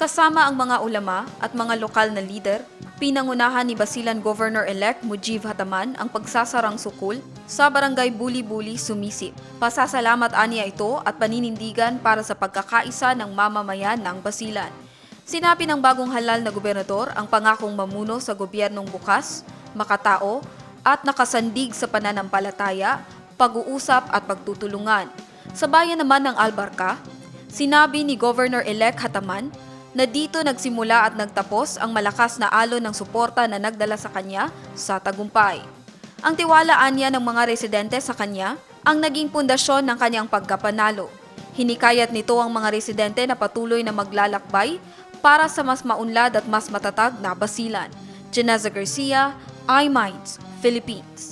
Kasama ang mga ulama at mga lokal na leader, pinangunahan ni Basilan Governor-elect Mujib Hataman ang pagsasarang sukul sa barangay Buli-Buli, Sumisip. Pasasalamat aniya ito at paninindigan para sa pagkakaisa ng mamamayan ng Basilan. Sinabi ng bagong halal na gobernador ang pangakong mamuno sa gobyernong bukas, makatao, at nakasandig sa pananampalataya, pag-uusap at pagtutulungan. Sa bayan naman ng Albarca, sinabi ni Governor-elect Hataman na dito nagsimula at nagtapos ang malakas na alon ng suporta na nagdala sa kanya sa tagumpay. Ang tiwalaan niya ng mga residente sa kanya ang naging pundasyon ng kanyang pagkapanalo. Hinikayat nito ang mga residente na patuloy na maglalakbay para sa mas maunlad at mas matatag na basilan. Janeza Garcia, iMinds, Philippines.